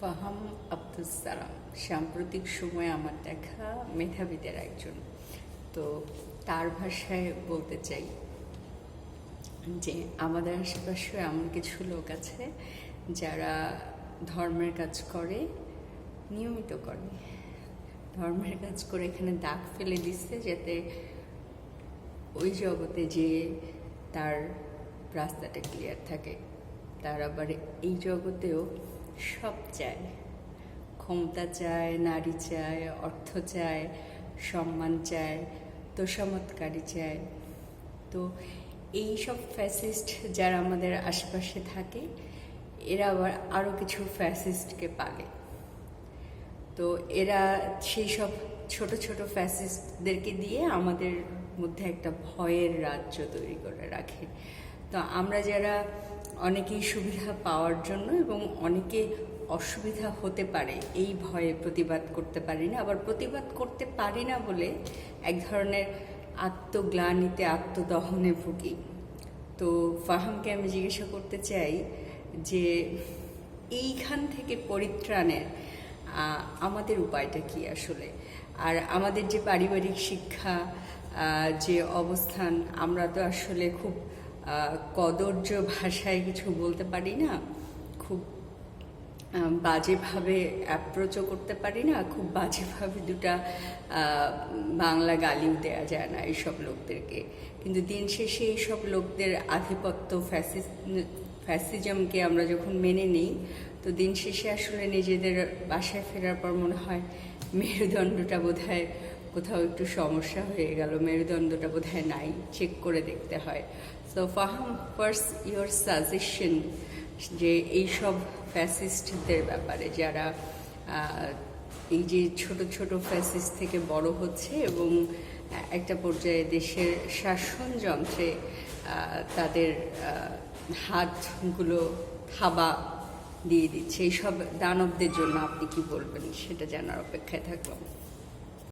ফাহাম আব্দুল সালাম, সাম্প্রতিক সময়ে আমার দেখা মেধাবীদের একজন। তো তার ভাষায় বলতে চাই যে, আমাদের আশেপাশে এমন কিছু লোক আছে যারা ধর্মের কাজ করে, নিয়মিত করে। ধর্মের কাজ করে এখানে দাগ ফেলে দিচ্ছে যাতে ওই জগতে যে তার রাস্তাটা ক্লিয়ার থাকে, তার আবার এই জগতেও সব চায়। ক্ষমতা চায়, নারী চায়, অর্থ চায়, সম্মান চায়, তোষামতকারী চায়। তো এই সব ফ্যাসিস্ট যারা আমাদের আশেপাশে থাকে, এরা আবার আরও কিছু ফ্যাসিস্টকে পাবে। তো এরা সেই সব ছোট ছোট ফ্যাসিস্টদেরকে দিয়ে আমাদের মধ্যে একটা ভয়ের রাজ্য তৈরি করে রাখে। তো আমরা যারা অনেকেই সুবিধা পাওয়ার জন্য এবং অনেকে অসুবিধা হতে পারে। এই ভয়ে প্রতিবাদ করতে পারি না। আবার প্রতিবাদ করতে পারি না বলে এক ধরনের আত্মগ্লানিতে, আত্মদহনে ভুগি। তো ফাহামকে আমি জিজ্ঞাসা করতে চাই যে, এইখান থেকে পরিত্রাণের আমাদের উপায়টা কি আসলে? আর আমাদের যে পারিবারিক শিক্ষা যে অবস্থান, আমরা তো আসলে খুব কদর্য ভাষায় কিছু বলতে পারি না, খুব বাজেভাবে অ্যাপ্রোচও করতে পারি না, খুব বাজেভাবে দুটা বাংলা গালিও দেওয়া যায় না এইসব লোকদেরকে। কিন্তু দিন শেষে এইসব লোকদের আধিপত্য ফ্যাসিস ফ্যাসিজমকে আমরা যখন মেনে নিই, তো দিন শেষে আসলে নিজেদের বাসায় ফেরার পর মনে হয় মেরুদণ্ডটা বোধহয় কোথাও একটু সমস্যা হয়ে গেল, মেরুদণ্ডটা বোধহয় নাই চেক করে দেখতে হয়। সো ফাহাম ফার্স ইয়োর সাজেশন যে এইসব ফ্যাসিস্টদের ব্যাপারে যারা এই যে ছোট ছোট ফ্যাসিস্ট থেকে বড় হচ্ছে এবং একটা পর্যায়ে দেশের শাসন যন্ত্রে তাদের হাতগুলো থাবা দিয়ে দিচ্ছে। এইসব দানবদের জন্য আপনি কি বলবেন? সেটা জানার অপেক্ষায় থাকলাম